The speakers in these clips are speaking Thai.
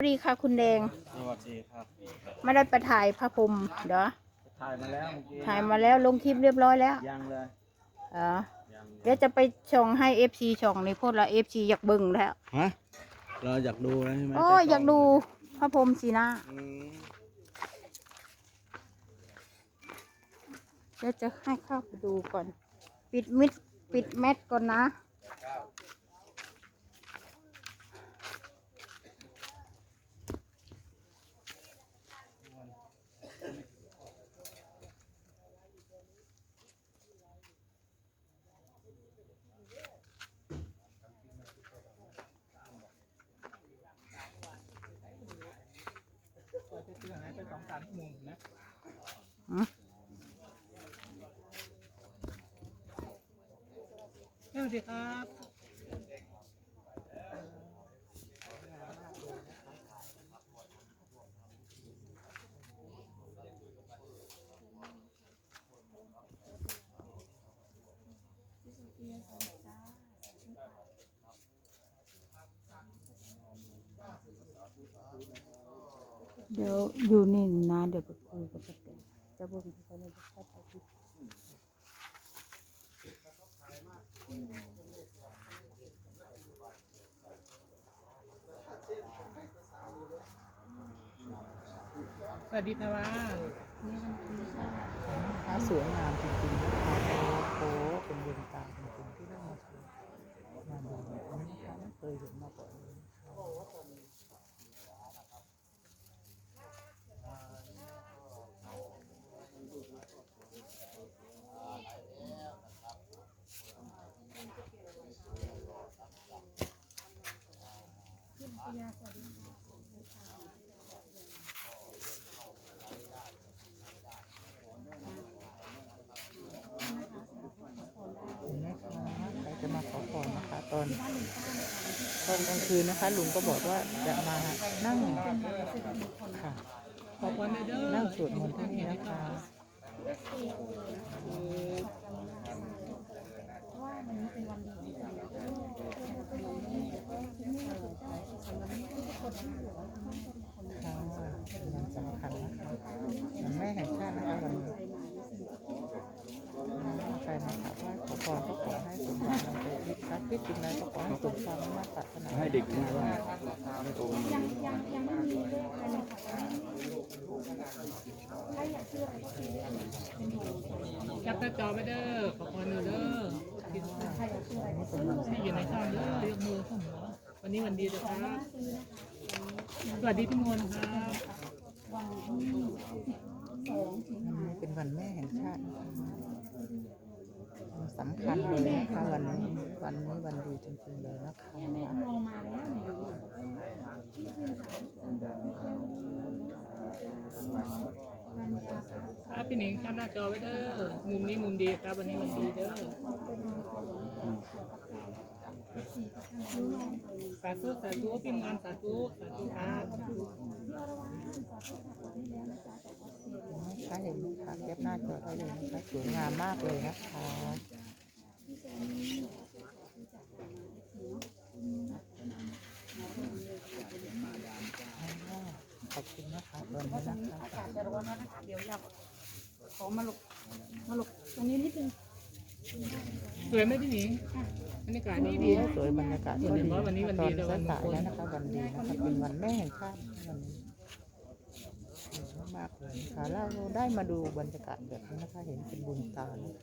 สวัสดีค่ะคุณแดง สวัสดีครับ ไม่ได้ไปถ่ายพระพรหมเดี๋ยวถ่ายมาแล้วเมื่อกี้ถ่ายมาแล้วลงคลิปเรียบร้อยแล้ว ยังเลยเออยังเดี๋ยวจะไปช่องให้เอฟซีช่องในพวกเราเอฟซีอยากเบิ่งแล้วฮะเราอยากดูนะใช่ไหมโอ้ยอยากดูพระพรหมสีหน้าอืมเดี๋ยวจะให้เข้าไปดูก่อน ปิดมิดปิดแมทก่อนนะ สวัสดีครับเดี๋ยวอยู่นี่นะเดี๋ยวไปคุยกับป้าแตนจะบิ่งที่เขาเลยจะไปที่ สวัสดีพาวาฟ้าสวยงามจริงๆนะคะโอ้โหเป็นดวงตาจริงๆที่ได้มาชมมาดูนะคะไม่เคยเห็นมาก่อนเลยนะคะ เห็นไหมคะใครจะมาขอพรนะคะ ต อนตอนกลางคืนนะคะ ลุงก็บอกว่าจะมานั่งค่ะขอบคุณนั่งสวดมนต์ที่นี่นะคะค่ะเป็นวันสำคัญนะคะวันแม่แห่งชาตินะคะวันนี้ใครมากราบไหว้ขอพรก็ขอให้สมหวัง ดังใจคิดครับคิดสิ่งใดก็ขอให้สมความมุ่งมั่นปรารถนาให้เด็กดูว่าไม่โตแคปหน้าจอไปเด้อขอบคุณเด้อที่ที่อยู่ในช่องเด้อยกมือขึ้นวันนี้วันดีนะครับ สวัสดีพี่มนครับเป็นวันแม่แห่งชาติ สำคัญเลยนะคะวันนี้วันนี้วันดีจริงๆเลยนะคะครับพี่หนิงแคปหน้าจอไว้เด้อมุมนี้มุมดีครับวันนี้วันดีเด้อสาธุสาธุพี่มนต์สาธุสาธุครับ ถ้าเห็นไหมคะแคปหน้าจอได้เลยนะคะสวยงามมากเลยนะคะขอบคุณนะคะตอนนี้นะคะจะร้อนแล้วนะคะเดี๋ยวอยากขอมาหลบมาหลบตรงนี้นิดนึงสวยไหมพี่หนิงบรรยากาศดีดีสวยบรรยากาศดีวันนี้วันดีตแต่วันสายมงคลๆแล้วนะคะวันดีนะคะเป็นวันแม่แห่งชาติวันนี้สว มากเลยค่ะเราได้มาดูบรรยากาศแบบนี้นะคะ เห็นเป็นบุญตาเลย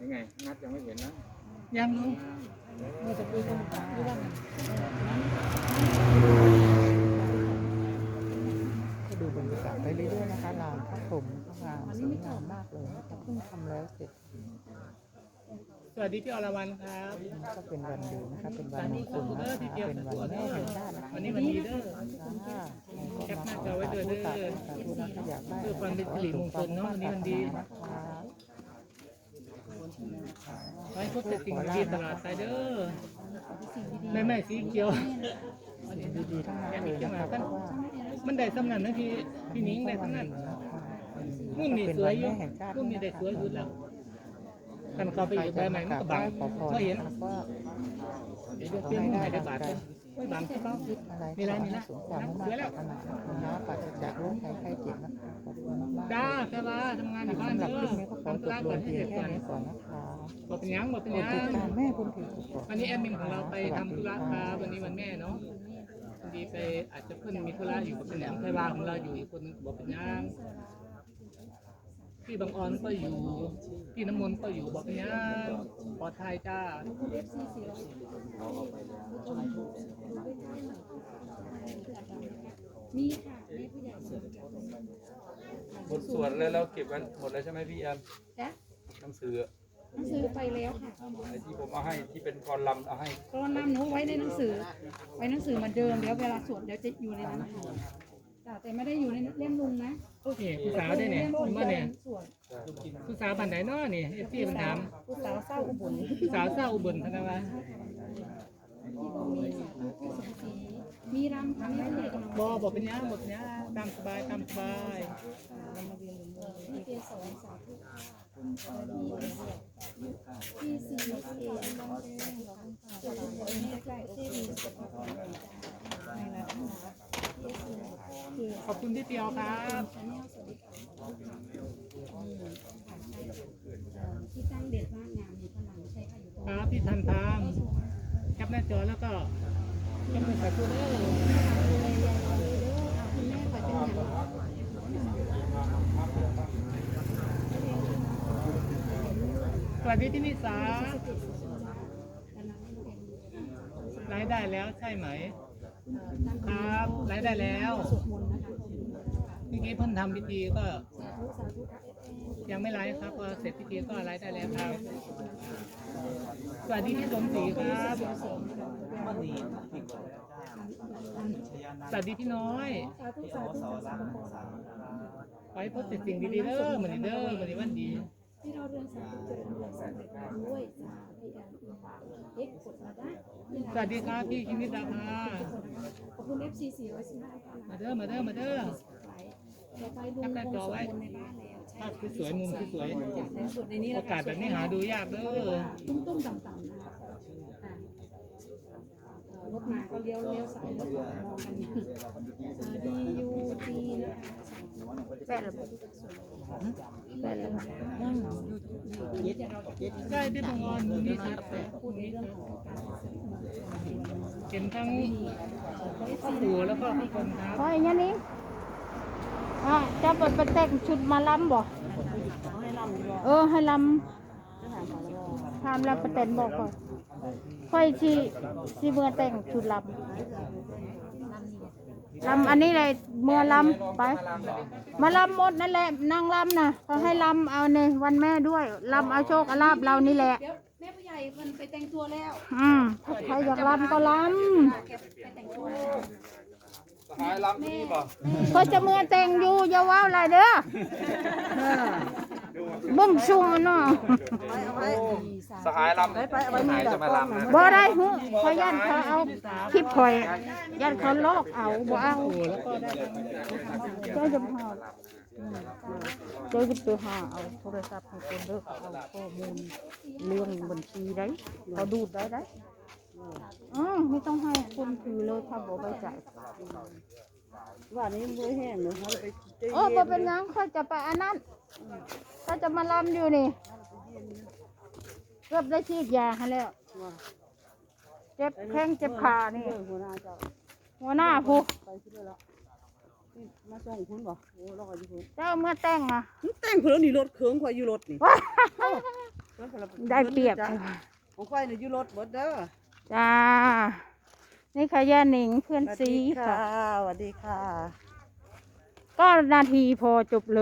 ยังไงนัดยังไม่เห็นนะ ยังรู้เราจะคุยกันหรือว่าก็ดูบรรยากาศไปเรื่อยๆนะคะลานพระพรหมก็งามสวยงามมากเลยนะคะเพิ่งทำแล้วเสร็จ สวัสดีพี่อรวรรณครับก็เป็นวันดีนะคะเป็นวันมงคลนะคะเป็นวันแม่แห่งชาตินะคะวันนี้วันดีเด้อค่ะแคปหน้าจอไว้ด้วยเด้อสาธุนะคะอยากได้เพื่อความเป็นสิริมงคลเนอะวันนี้วันดีนะคะไว้พบแต่สิ่งดีตลอดไปเด้อแม่แม่สีเขียวดีๆทั้งนั้นแม่เลมียเขียวนะมาคะเพกันราะว่ามันได้สำนันนะพี่พี่นิ้งได้สำนันรุ่นนี้สวยอยู่รุ่นนี้ได้สวยสุดแล้ว กันเข้าไปอยู่ได้ไหมมันก็บังขอพรไม่เห็นแล้วก็เดี๋ยวเปลี่ยนมือให้ได้บาทเลยไม่บังใช่เปล่าคิดอะไรมีอะไรมีอะไรสมความมุ่งมั่นปรารถนานะคะปราศจากโรคภัยไข้เจ็บนะคะขอบคุณมากๆจ้าแค่ว่าทำงานอยู่บ้านสำหรับเด้คลิอปนี้ก็ขอทำจธุบระลก่อนงให้เพีเสยร็งจแค่ก่อนนี้ก่อนนะคะบอกเป็นยังบอกเป็นกยัดงติดตามแม่บุญถึงกดวันนี้แอดมินของเราไปทำธุระครับวันนี้วันแม่เนาะพอดีไปอาจจะเพิ่นมีธุระอยู่กับเป็นหยังไพว่าของเราอยู่อีกคนนึงบอกเป็นยัง พี่บางออนก็อยู่ พี่น้ำมนต์ก็อยู่บอกเป็นยังปลอดภัยจ้า มีค่ะมีผู้ใหญ่สนใจบทสวดเลยเราเก็บไว้หมดแล้วใช่ไหมพี่แอมจ้ะหนังสือหนังสือไปแล้วค่ะไอ้ที่ผมเอาให้ที่เป็นกรลำเอาให้ก็นำหนูไว้ในหนังสือ ไว้หนังสือเหมือนเดิมเดี๋ยวเวลาสวดเดี๋ยวจะอยู่ในนั้นค่ะ จ้ะแต่ไม่ได้อยู่ในเล่มลุงนะโอเคผู้สาวได้เนี่ยผมว่าเนี่ยสวดผู้สาวบ้านไหนเนาะนี่เอฟซีมันถามผู้สาวเศร้าอุบลผู้สาวเศร้าอุบลพะนะวะมีสาธุที่สุภีมีรำค่ะมีผู้ใหญ่กำลังบอบอกเป็นยังบอกเป็นยังตามสบายตามสบายมีเกสรสาธุคุณพอดีพี่ซีเอบ้านแดงสวัสดีแม่ใกล้ที่มีสุขภาพในระดับพี่ซีเก ขอบคุณพี่เปียวครับที่ตั้งเด็ดมากงามอยู่ข้างหลังใช่ค่ะอยู่ตรงครับพี่ทันทามแคปหน้าจอแล้วก็ยกมือสาธุเด้อคุณแม่คอเป็นอย่างสวัสดีพี่นิสารายได้แล้วใช่ไหม ครับรายได้แล้วสวดมนต์นะคะเมื่อกี้เพิ่นทำพิธีก็ยังไม่ไลฟ์ครับพอเสร็จพิธีก็ไลฟ์ได้แล้วครับ สวัสดีพี่สมศรีครับสวัสดีพี่น้อยไว้พบแต่สิ่งดีๆเด้อเหมันนี้เด้อเหมันนี้วันดีที่เราเรียนสาธุเจริญเรืองสำเร็จด้วยสาธุยานเอ็กกดมาได้ สวัสดีครับพี่คิมิดาภาขอบคุณ FC 415ค่ะมาเด้อมาเด้อมาเด้อต่อไปดูวงสวดมนในบ้านแล้วใช่ภาพสวยๆมุมสวยจากในสุดในนี้ๆโอกาสแบบนี้หาดูยากเด้อตุ้มๆต่ำๆนะคะอะรถมาก็เลี้ยวเลี้ยวซ้ายรถมองกันดียูจีนะคะ แปะระบบแปะระบบนั่งใช่พี่บังออนมุมนี้ชัดแต่พูดในเรื่องเห็นทั้งพ่อปู่แล้วก็พี่คนครับพออย่างนี้อะจะเปิดไปแต่งชุดมาลำบ่เออให้ลำทำแล้วประเต็นบอกก่อนค่อยชีชีเมื่อแต่งชุดลำ ลำอันนี้เลยเมื่อลำไปมาลำหมดนั่นแหละนางลำนะเขาให้ลำเอาในวันแม่ด้วยลำเอาโชคเอาลาบเรานี่แหละเดี๋ยวแม่ผู้ใหญ่มันไปแต่งตัวแล้วอืมใครอยากลำก็ลแกไปแต่งตัวแล้วสหายลำที่นี่ป่ะำก็จะเมื่อแต่งอยู่อย่าว้าวอะไรเด้อเออ บุ้มซุ่มเนาะสหายลำไปไปไหนจะมาลำนะบ่ได้หูขอยันเขาเอาคลิปข่อยยันเขาลอกเอาบ่เอาปู่แล้วก็ได้ทั้งเจ้าจะหาเจ้าจะไปหาเอาโทรศัพท์ของคนเด้อเขาเอาข้อมูลเรื่องบัญชีได้เขาดูดได้ได้อืมไม่ต้องให้คนถือเลยถ้าบ่ไปจ่าย ว่านี้มือแห้งเลยเขาไปโอ้บ่เป็นหยังเขาจะไปอันนั้นเขาจะมาลำอยู่นี่ เกือบได้ฉีดยาให้แล้ว เจ็บแข้งเจ็บขานี่ หัวหน้าเจ้าหัวหน้าผู้ไปที่เรื่อยแล้วนี่มาส่งคุณบ่โอ้เราก็อยู่คุณเจ้าเมื่อแต่งอะแต่งเพิ่นนี่รถเคืองข่อยอยู่รถนี่ว้าได้เปรียบของข่อยนี่อยู่รถเบิดเด้อจ้า นี่ค่ะย่าหนิงเพื่อนซีค่ะสวัสดีค่ะ ก็นาทีพอจบเลย